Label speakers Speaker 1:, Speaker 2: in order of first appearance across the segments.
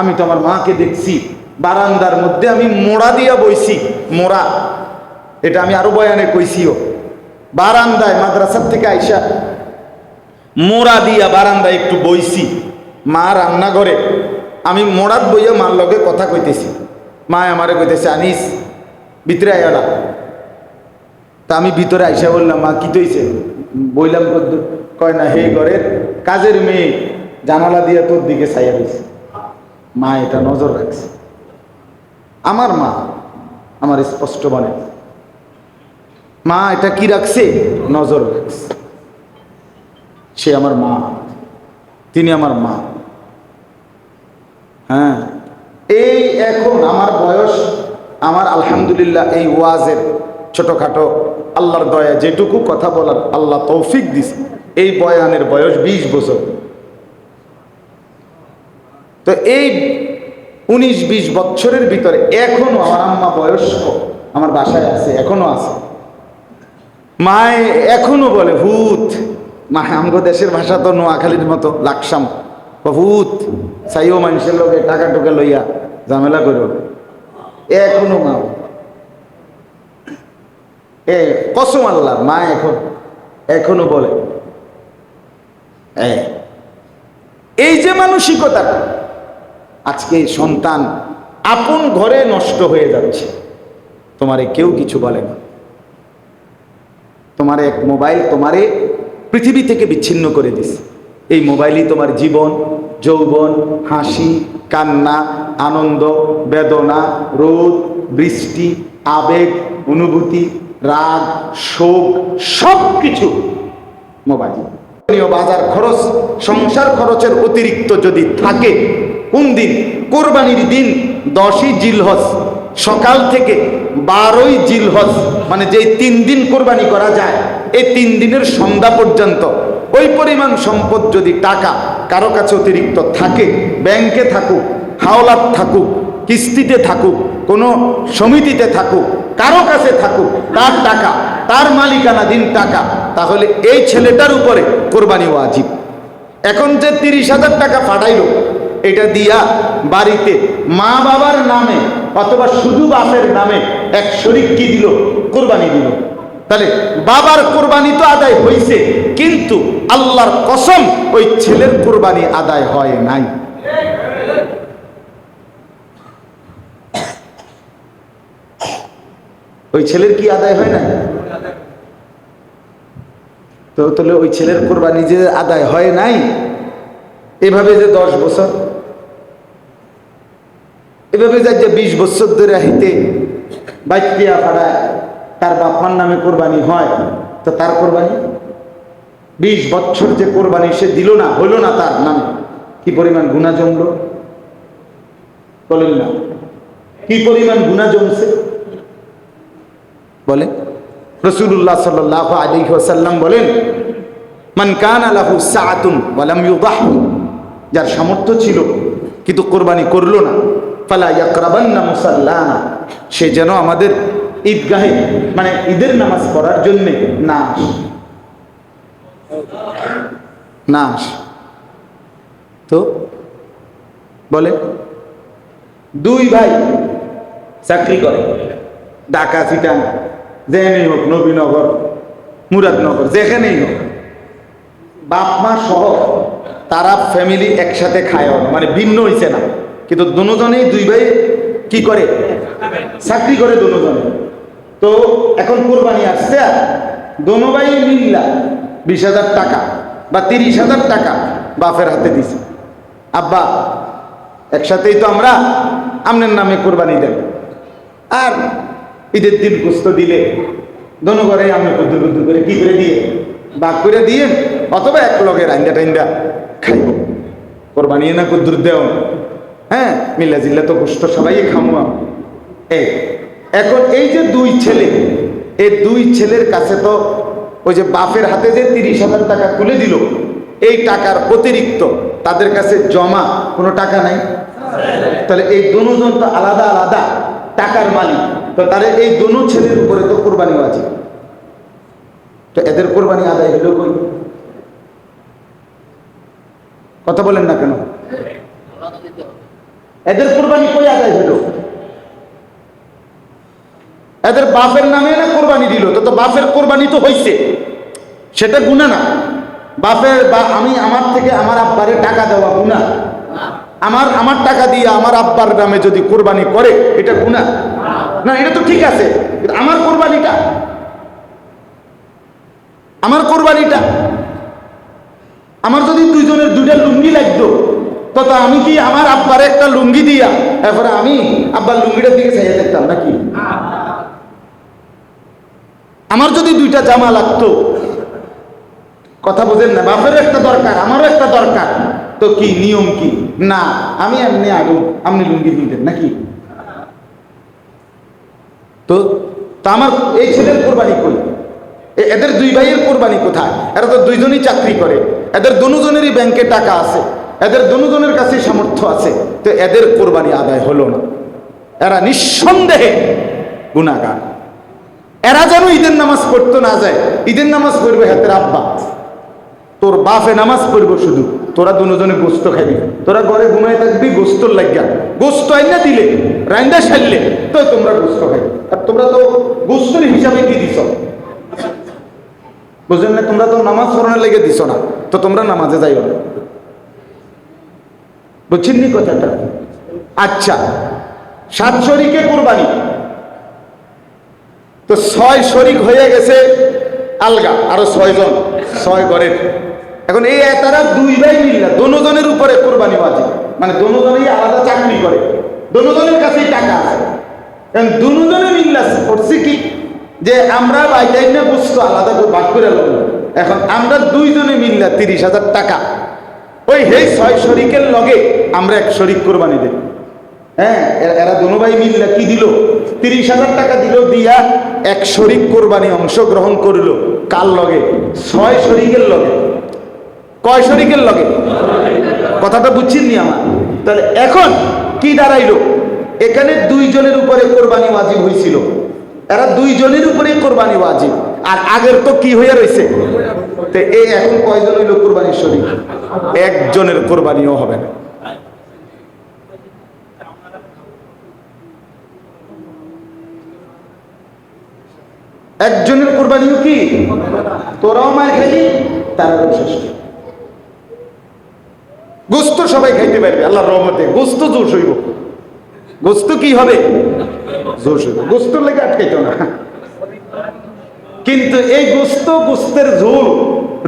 Speaker 1: আমি তো আমার মাকে দেখছি। বারান্দার মধ্যে আমি মোড়া দিয়া বইছি, মোড়া। এটা আমি আরও বয়ানে কইছিও। বারান্দায়, মাদ্রাসার থেকে আইসা মোড়া দিয়া বারান্দায় একটু বইছি। মা রান্নাঘরে, আমি মোড়াত বইয়া মার লগে কথা কইতেছি। মা আমারে কইতেছে, আনিস, ভিতরে আয়াডা তা আমি ভিতরে আইসা বললাম, মা, কি তৈছে? বইলাম কয় না হে ঘরের কাজের মেয়ে জানালা দিয়ে তোর দিকে ছাইয়া দিয়েছে মা এটা নজর রাখছে। আমার মা, আমার স্পষ্ট বলে মা এটা কি রাখছে? নজর রাখছে। সে আমার মা, তিনি আমার মা। হ্যাঁ এই এখন আমার বয়স, আমার আলহামদুলিল্লাহ এই ওয়াজের ছোটখাটো আল্লাহর দয়া যেটুকু কথা বলার আল্লাহ তৌফিক দিছে। এই বয়ানের বয়স ২০ বছর। তো এই উনিশ বিশ বছরের ভিতরে এখনও আমার আম্মা বয়স্ক, আমার বাসায় আছে, এখনও আছে। মায় এখনও বলে, ভূত, মা, আমগো দেশের ভাষা তো নোয়াখালীর মতো লাকসাম। ভূত চাইও মানুষের লোকে টাকা টুকা লইয়া ঝামেলা করো। এখনও মা এ, কসম আল্লাহ, মা এখন, এখনও বলে। এই যে মানসিকতাটা আজকে সন্তান আপন ঘরে নষ্ট হয়ে যাচ্ছে। তোমারে কেউ কিছু বলে না। তোমার এক মোবাইল তোমারে পৃথিবী থেকে বিচ্ছিন্ন করে দিস এই মোবাইলই তোমার জীবন, যৌবন, হাসি, কান্না, আনন্দ, বেদনা, রোদ, বৃষ্টি, আবেগ, অনুভূতি, রাগ, শোক সব কিছু মোবাইল। বাজার খরচ, সংসার খরচের অতিরিক্ত যদি থাকে কোন দিন? কোরবানির দিন দশই জিলহজ। সকাল থেকে বারোই জিলহজ মানে যেই তিন দিন কোরবানি করা যায়, এই তিন দিনের সন্ধ্যা পর্যন্ত ওই পরিমাণ সম্পদ যদি টাকা কারও কাছে অতিরিক্ত থাকে, ব্যাংকে থাকুক, হাওলাত থাকুক, কিস্তিতে থাকুক, কোনো সমিতিতে থাকুক, কারও কাছে থাকুক, তার টাকা, তার মালিকানাধীন টাকা, তাহলে এই ছেলেটার উপরে কোরবানি ওয়াজিব। এখন যে তিরিশ হাজার টাকা পাঠাইলো এটা দিয়া বাড়িতে মা বাবার নামে অথবা শুধু বাপের নামে এক শরিক কি দিল? কোরবানি দিল। তাহলে বাবার কোরবানি তো আদায় হয়েছে কিন্তু আল্লাহর কসম ওই ছেলের কোরবানি আদায় হয় নাই। ওই ছেলের কি আদায় হয় না তো তাহলে ওই ছেলের কোরবানি যে আদায় হয় নাই, এভাবে যে দশ বছর এভাবে যায় যে বিশ বছর ধরে হাইতে বাইতিয়া ভাড়ায় তার বাপার নামে কোরবানি হয়, তো তার কোরবানি? বিশ বছর যে কোরবানি সে দিল না হইল না তার নামে। কি পরিমাণ গুণা জমল? বলেন না। কি পরিমাণ গুণা জমছে? বলে রসুল্লাহ সাল্লাহ আলী ওসাল্লাম বলেন, মান কান আলাহু ওয়ালাম ইউদাহু। যার সামর্থ্য ছিল, কিন্তু কোরবানি করল না। ফালা সে যেন আমাদের ঈদগাহে মানে ঈদের নামাজ পড়ার জন্য না আসে। তো বলে, দুই ভাই চাকরি করে। ঢাকা, চিটাং, যেখানেই হোক, নবীনগর, মুরাদনগর, যেখানেই হোক। বাপ, মা সহ তারা ফ্যামিলি একসাথে খায় মানে ভিন্ন হইছে না। কিন্তু দুজনেই দুই ভাই কি করে? চাকরি করে দুজনে। তো এখন কোরবানি আসছে দোনো ভাই মিল্লা বিশ হাজার টাকা বা তিরিশ হাজার টাকা বাপের হাতে দিছে। আব্বা, একসাথেই তো আমরা আমনের নামে কোরবানি দেন আর ঈদের দিন কুস্ত দিলে দোনো ঘরে আমি কুদ্দুর কুদ্দুর করে কি করে দিয়ে? বাক করে দিয়ে অথবা এক লগে রাইন্দা টাইন্দা খাইব। কোরবানি না কুদ্দুর দেও হ্যাঁ মিল্লা জিল্লা তো কুস্ত সবাই খামো এখন এই যে দুই ছেলে, এই দুই ছেলের কাছে তো ওই যে বাপের হাতে যে তিরিশ হাজার টাকা তুলে দিল, এই টাকার অতিরিক্ত তাদের কাছে জমা কোনো টাকা নাই? তাহলে এই দুজন তো আলাদা আলাদা টাকার মালিক। তো তাহলে এই দুনো ছেলের উপরে তো কোরবানি আছে। তো এদের কোরবানি আদায় হলো কই? কথা বলেন না কেন? এদের কোরবানি কই আদায় হলো? এদের বাপের নামে না কোরবানি দিল, তো বাপের কোরবানি তো হইছে। সেটা গুণা না। বাপের বা আমি আমার থেকে আমার আব্বারে টাকা দেওয়া গুণা আমার আমার টাকা দিয়ে আমার আব্বার নামে যদি কোরবানি করে, এটা গুণা না, এটা তো ঠিক আছে আমার কোরবানিটা। আমার কোরবানিটা। আমার যদি দুইজনের দুইটা লুঙ্গি লাগতো তত আমি কি আমার আব্বার একটা লুঙ্গি দিয়া? এরপরে আমি আব্বার লুঙ্গিটার দিকে চাইয়া দেখতাম নাকি? আমার যদি দুইটা জামা লাগতো, কথা বোঝেন না, বাপের একটা দরকার, আমারও একটা দরকার। তো কি, নিয়ম কি? না, আমি এমনি আগে, আপনি লুঙ্গি দিতেন নাকি? তো, তা আমার এই ছেলের কোরবানি কই? এদের দুই ভাইয়ের কোরবানি কোথায়? এরা তো দুইজনই চাকরি করে, এদের দুজনেরই ব্যাংকে টাকা আছে। এদের দুজনের কাছে সামর্থ্য আছে, তো এদের কোরবানি আদায় হলো না। এরা নিঃসন্দেহে গুণাগার এরা যেন ঈদের নামাজ পড়তো না যায়, ঈদের নামাজ পড়বে হাতের আব্বা। তোর বাপে নামাজ পড়ব শুধু, তোরা দুজনে গোস্ত খাবি। তোরা ঘরে ঘুমাই থাকবি, গোস্তর লাগিয়া। গোস্ত আইনা দিলে, রাইন্দা সারলে, তো তোমরা গোস্ত খাবি আর তোমরা তো গোস্তর হিসাবে কি দিছ? বুঝলেন না, তোমরা তো নামাজ পড়ানোর লেগে দিছ না, তো তোমরা নামাজে যাইও না। বুঝছেন নি কথাটা? আচ্ছা সাত শরিকে কোরবানি। তো ছয় শরিক হয়ে গেছে আলগা, আরও ছয় জন, ছয় ঘরের। এখন এই তারা দুই ভাই মিল্লা দনোজনের উপরে কোরবানি বাজে মানে দনোজনেই আলাদা চাকরি করে, দনোজনের কাছেই টাকা আছে। এখন দুজনে মিল্লা করছে কি? যে আমরা বাইটাই না বস্তু আলাদা করে ভাগ করে এখন আমরা দুইজনে মিল্লা তিরিশ হাজার টাকা। ওই হে ছয় শরিকের লগে আমরা এক শরিক কোরবানি দেব হ্যাঁ এরা দোনো ভাই মিল্লা কি দিল? তিরিশ হাজার টাকা দিল দিয়া এক শরিক কোরবানি অংশগ্রহণ করিল। কার লগে? ছয় শরিকের লগে। কয় শরিকের লগে? কথাটা বুঝছেন নি আমার? তাহলে এখন কি দাঁড়াইলো? এখানে দুইজনের উপরে কোরবানি ওয়াজিব হয়েছিল এরা দুইজনের উপরে কোরবানি ওয়াজিব। আর আগের তো কি হয়ে রয়েছে তো এই এখন কয়জন হইল কোরবানির শরীর একজনের কোরবানিও হবে না। একজনের কোরবানিও কি? তোরাও মার খাইলি তারাও শেষ গোস্ত সবাই খাইতে পারবে আল্লাহ রহমতে। গোস্ত জোশ হইব। গোস্ত কি হবে? জোশ হইব। গোস্তর লেগে আটকাইতো না। কিন্তু এই গোস্ত, গোস্তের ঝোল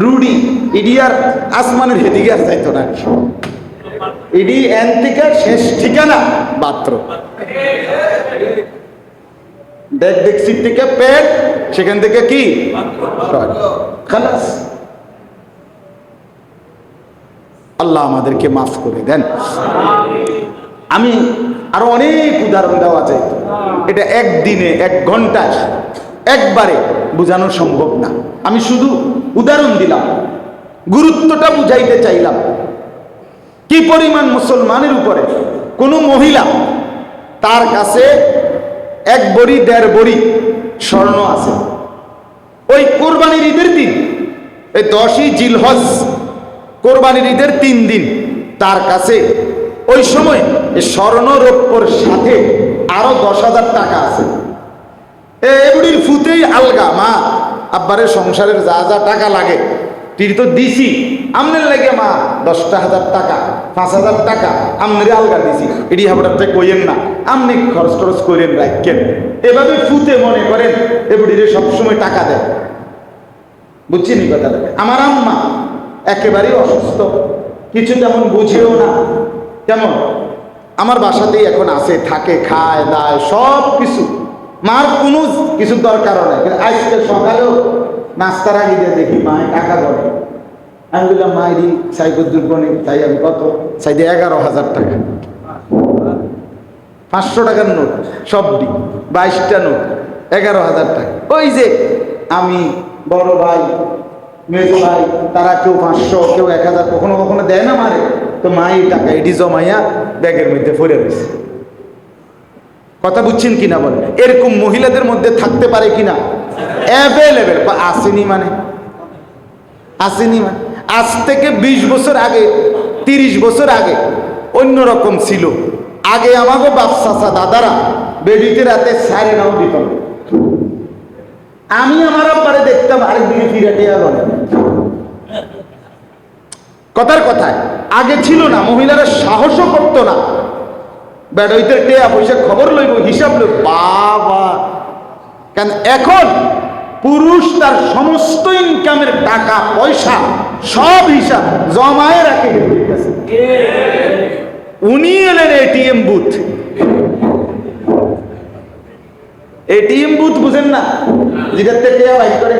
Speaker 1: রুডি ইডি আর আসমানের হেদিকে আর যাইতো না। ইডি এন্তিকা শেষ ঠিকানা বাথরুম দেখ দেখছি থেকে পেট, সেখান থেকে কি? খালাস। আল্লাহ আমাদেরকে মাফ করে দেন। আমি আরও অনেক উদাহরণ দেওয়া যায় এটা একদিনে এক ঘন্টায় একবারে বোঝানো সম্ভব না। আমি শুধু উদাহরণ দিলাম, গুরুত্বটা বুঝাইতে চাইলাম। কি পরিমাণ মুসলমানের উপরে কোনো মহিলা তার কাছে এক বড়ি, দেড় বড়ি স্বর্ণ আছে? ওই কোরবানির ঈদের দিন, এই দশই জিলহজ কোরবানির ঈদের তিন দিন তার কাছে ওই সময় এই স্বর্ণ রৌপ্যর সাথে আরও দশ হাজার টাকা আছে। এ এগুলির ফুতেই আলগা, মা। আব্বারের সংসারের যা যা টাকা লাগে, তীর তো দিছি। আমনের লাগে, মা, দশটা হাজার টাকা, পাঁচ হাজার টাকা আমনের আলগা দিছি। এটি হাবড়াতে কইেন না, আমনি খরচ টরচ করেন রাখেন এভাবে ফুতে মনে করেন, এগুলিরে সবসময় টাকা দেয়। বুঝছিনি কথাটা আমার আম্মা একেবারেই অসুস্থ, কিছু তেমন বুঝেও না। কেমন? আমার বাসাতেই এখন আছে, থাকে, খায়, দায় সব কিছু মার কোনো কিছু দরকার নাই। আজকে সকালেও নাস্তার আগে দিয়ে দেখি মায়ের টাকা ধরে আমি বললাম মায়েরই সাইকুদ্দুর বনে তাই আমি কত? সাইডে এগারো হাজার টাকা। পাঁচশো টাকার নোট সবটি বাইশটা নোট, এগারো হাজার টাকা। ওই যে আমি বড় ভাই, মেজ ভাই, তারা কেউ পাঁচশো, কেউ এক হাজার কখনো কখনো দেয় না মারে। তো মা এই টাকা এটি জমাইয়া ব্যাগের মধ্যে ফরে রয়েছে কথা বুঝছেন কিনা বলেন? এরকম মহিলাদের মধ্যে থাকতে পারে কিনা? অ্যাভেলেবেল আসেনি মানে। আসেনি মানে। আজ থেকে ২০ বছর আগে ৩০ বছর আগে অন্যরকম ছিল। আগে আমাকে বাপ, চাচা, দাদারা বেডিতে রাতে সারে নাও দিত। আমি আমার আব্বারে দেখতাম আরেকদিকে ফিরে টিয়া বলে কথার কথায়, আগে ছিল না, মহিলারা সাহসও করতো না। বেড়াইতে টেয়া পয়সা খবর লইব, হিসাব লইব। বাবা। কেন এখন পুরুষ তার সমস্ত ইনকামের টাকা, পয়সা, সব হিসাব জমায়ে রাখে উনি এলেন এটিএম বুথ। এটিএম বুথ বুঝেন না বাইক করে।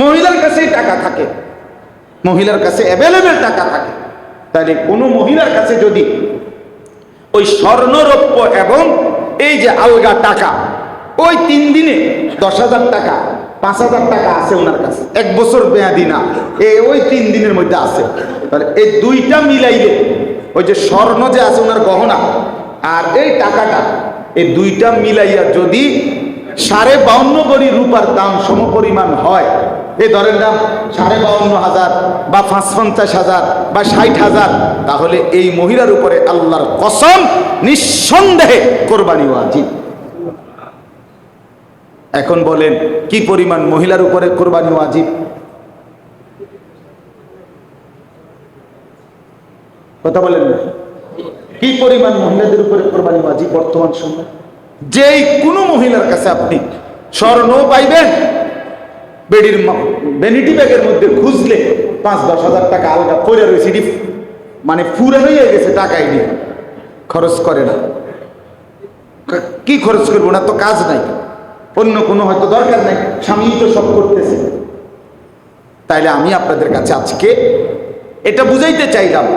Speaker 1: মহিলার কাছে টাকা থাকে। মহিলার কাছে অ্যাভেলেবেল টাকা থাকে। তাহলে কোনো মহিলার কাছে যদি ওই স্বর্ণরৌপ্য এবং এই যে আলগা টাকা, ওই তিন দিনে দশ হাজার টাকা, পাঁচ হাজার টাকা আছে ওনার কাছে, এক বছর মেয়াদি না, এ ওই তিন দিনের মধ্যে আছে। তাহলে এই দুইটা মিলাইলে ওই যে স্বর্ণ যে আছে ওনার গহনা আর এই টাকাটা, এই দুইটা মিলাইয়া যদি সাড়ে বাউন্ন বড়ি রূপার দাম সমপরিমাণ হয় এই ধরেন দাম সাড়ে বাউন্ন হাজার বা পাঁচ পঞ্চাশ হাজার বা ষাট হাজার, তাহলে এই মহিলার উপরে আল্লাহর কসম নিঃসন্দেহে কোরবানি ওয়াজিব। এখন বলেন, কি পরিমাণ মহিলার উপরে কোরবানি ওয়াজিব? কথা বলেন না। কি পরিমাণ মহিলাদের উপরে কোরবানি ওয়াজিব বর্তমান সময়? যেই কোনো মহিলার কাছে আপনি স্বর্ণ পাইবেন বেডির ভ্যানিটি ব্যাগের মধ্যে খুঁজলে পাঁচ, দশ হাজার টাকা আলগা পড়ে রয়েছে। এটি মানে ফুরে হয়ে গেছে, টাকাই নিয়ে খরচ করে না। কা- খরচ করব না? তো কাজ নাই। অন্য কোনো হয়তো দরকার নাই। স্বামী তো সব করতেছে। তাইলে আমি আপনাদের কাছে আজকে এটা বুঝাইতে চাইলাম।